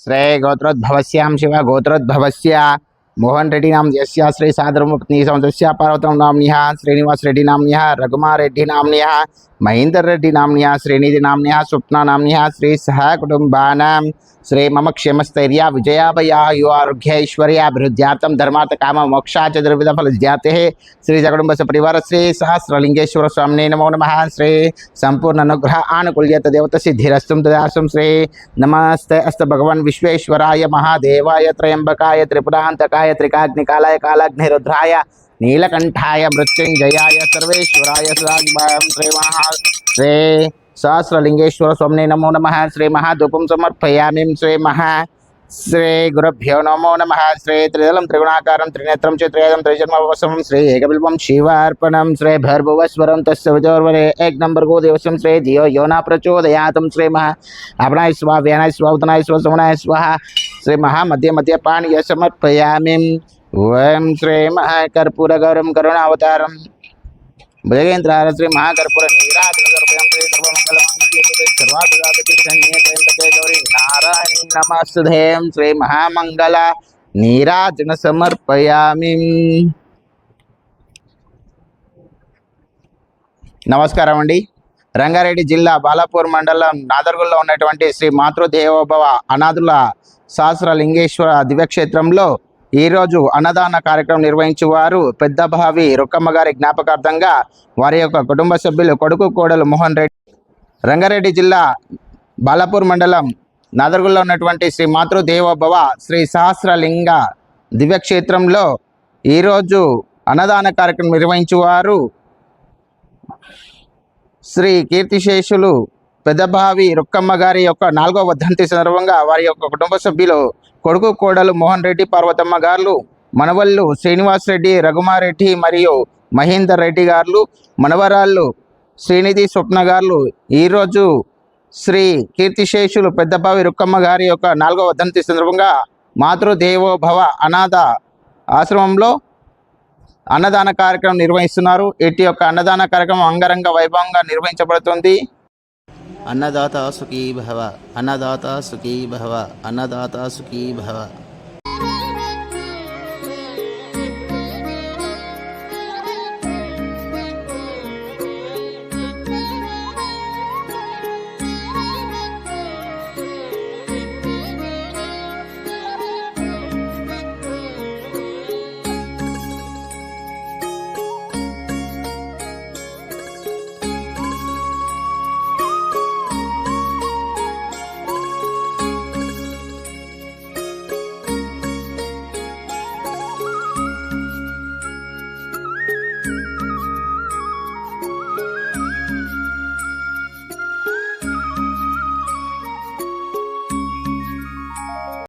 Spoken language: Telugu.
श्रेय गोत्रोद्भवस्याम शिव, गोत्रोद्भवस्या, मोहन रेड्डी नाम यस्या श्रेय साधर्म पार्वतम नाम श्रीनिवास रेड्डी नाम रघुमा रेड्डी नाम మహేందర్ రెడ్డి నామ్ని శ్రీనిధి నామ్ని స్వప్న నామ్ని శ్రీ సహ కుటుంబానాం. శ్రీ మమ క్షేమస్థైర్య విజయాభయ యు ఆరోగ్యైశ్వర్యాభివృద్ధ్యార్థం ధర్మార్థ కామ మోక్షా చతుర్విధ ఫల జ్ఞాతే శ్రీ సకుటుంబ సపరివార శ్రీ సహస్రలింగేశ్వర స్వామిని నమో నమ. శ్రీ సంపూర్ణ అనుగ్రహ ఆనుకూల్యత దేవత సిద్ధిరస్తం తదాసం శ్రీ నమస్తే అస్త భగవాన్ విశ్వేశ్వరాయ మహాదేవాయ త్రయంబకాయ త్రిపురాంతకాయ త్రికాగ్నికాలాయ కాలాగ్నిరుద్రాయ नीलकंठाय मृत्युंजयाय सर्वेश्वराय श्री सहस्रलिंगेश्वर स्वामी नमो नम। श्री महाधूपम समर्पयामी। श्री महा श्री गुरुभ्यो नमो नम। श्री त्रिदलम त्रिगुणाकार त्रिनेत्रम त्रिजन्मवसम श्री एकबिल्वम शिवार्पणम श्री भैरभुवस्वरम तस्य एक नंबर को देवस्वम श्री धियो यो न श्री महा अपनाय स्वाहा व्यनाय स्वाहा स्वाहा स्वाहा। श्री महा मध्य मध्य पाणी समर्पयामी। ఓం శ్రీ మహాకర్పూరగౌరం కరుణావతారం. భుజగేంద్రార శ్రీ మహాకర్పూర నారాయణ శ్రీ నమస్తుధేయం శ్రీ మహామంగళ నీరాజన సమర్పయామి. నమస్కారం అండి. రంగారెడ్డి జిల్లా బాలాపూర్ మండలం నాదర్గుల్లో ఉన్నటువంటి శ్రీ మాతృదేవోభవ అనాథుల సహస్ర లింగేశ్వర దివ్యక్షేత్రంలో ఈరోజు అన్నదాన కార్యక్రమం నిర్వహించేవారు పెద్దభావి రుక్కమ్మ గారి జ్ఞాపకార్థంగా వారి యొక్క కుటుంబ సభ్యులు కొడుకు కోడలు మోహన్ రెడ్డి రంగారెడ్డి జిల్లా బాలాపూర్ మండలం నదరుగుల్లో ఉన్నటువంటి శ్రీ మాతృదేవోభవ శ్రీ సహస్రలింగ దివ్యక్షేత్రంలో ఈరోజు అన్నదాన కార్యక్రమం నిర్వహించేవారు శ్రీ కీర్తిశేషులు పెద్దబావి రుక్కమ్మ గారి యొక్క నాలుగో వర్ధంతి సందర్భంగా వారి యొక్క కుటుంబ సభ్యులు కొడుకు కోడలు మోహన్ రెడ్డి పార్వతమ్మ గారు మనవళ్ళు శ్రీనివాస్ రెడ్డి రఘుమారెడ్డి మరియు మహేందర్ రెడ్డి గారు మనవరాళ్ళు శ్రీనిధి స్వప్న గారు ఈరోజు శ్రీ కీర్తిశేషులు పెద్దబావి రుక్కమ్మ గారి యొక్క నాలుగో వర్ధంతి సందర్భంగా మాతృదేవోభవ అనాథ ఆశ్రమంలో అన్నదాన కార్యక్రమం నిర్వహిస్తున్నారు. ఇటు యొక్క అన్నదాన కార్యక్రమం అంగరంగ వైభవంగా నిర్వహించబడుతుంది. अन्नदाता सुखी भव अन्नदाता सुखी भव अन्नदाता सुखी भव।